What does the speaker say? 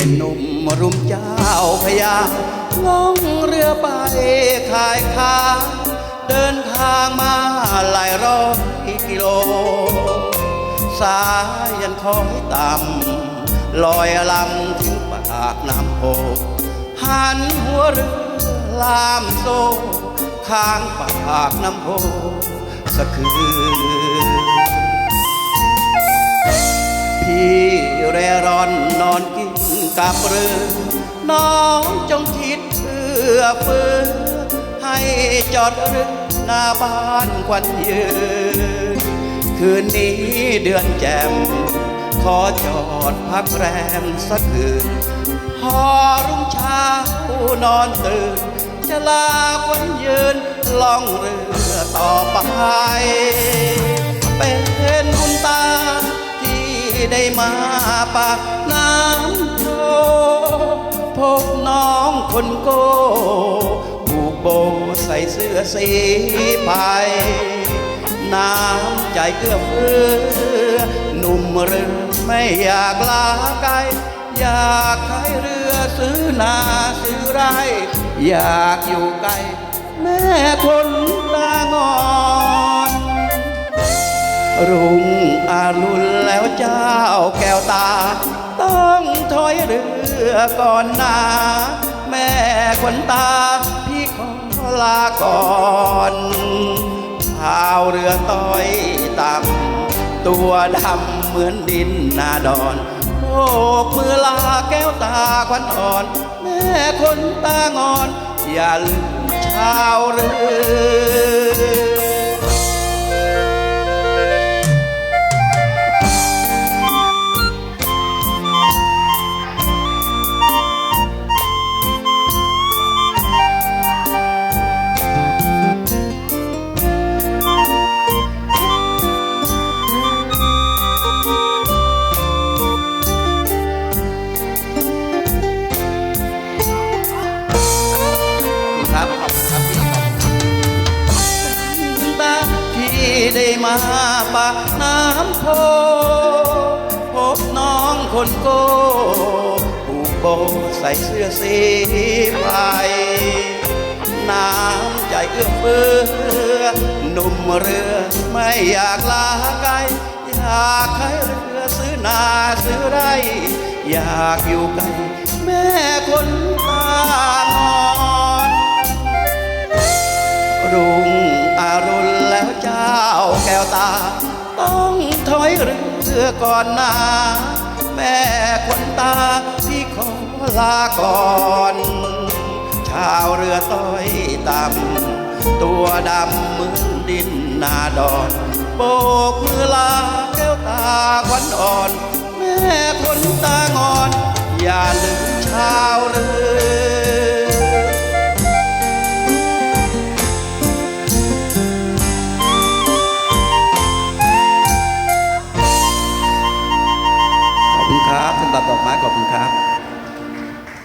เป็นหนุ่มรุมเจ้าพยาล่องเรือไปขายค้า เดินทางมาหลายร้อยกิโล สายยันคอยต่ำลอยลำถึงปากน้ำโพหันหัวเรือลามโซข้างปากน้ำโพสะคือพี่เร่ร่อนนอน กับเรือน้องจงคิดเพื่อเฟือให้จอดเรือหน้าบ้านควันยืน คืนนี้เดือนแจ่มขอจอดพักแรมสักคืน พอรุ่งเช้านอนตื่น จะลาควันยืนล่องเรือต่อไป เป็นบุญตาที่ได้มาปากน้ำ น้องคนโก้ผูกโบใส่เสื้อสีไปน้ำใจเกื้อเฟื้อหนุ่มเรือไม่อยากลาไกล อยากให้เรือซื้อนาซื้อไร อยากอยู่ใกล้แม่คนตางอนรุ่งอารุณแล้วเจ้าแก้วตา ต้องถอยเรือ อก่อนนาแม่ขวัญตาพี่ขอลาก่อนชาวเรือต้อยต่ำตัวดำเหมือนดินนาดอนโบกมือลาแก้วตาขวัญอ่อน แม่คนตางอน อย่าลืมชาวเรือ ได้มาปากน้ำโพพบน้องคนโก้ผูกโบใส่เสื้อสีไปน้ำใจเอื้อเฟื้อหนุ่มเรือไม่อยากลาไกล อยากให้เรือซื้อนาซื้อไรอยากอยู่ใกล้แม่คนตางอนรุ่งอรุณแล้วเจ้า ก้วตา ต้องถอยเรือก่อนนา แม่คนตาพี่ขอลาก่อน ชาวเรือต้อยต่ำตัวดำเหมือนดินนาดอนโบกมือลาแก้วตาวันอ่อน แม่คนตางอน ครับสำหรับดอกไม้ขอบคุณครับ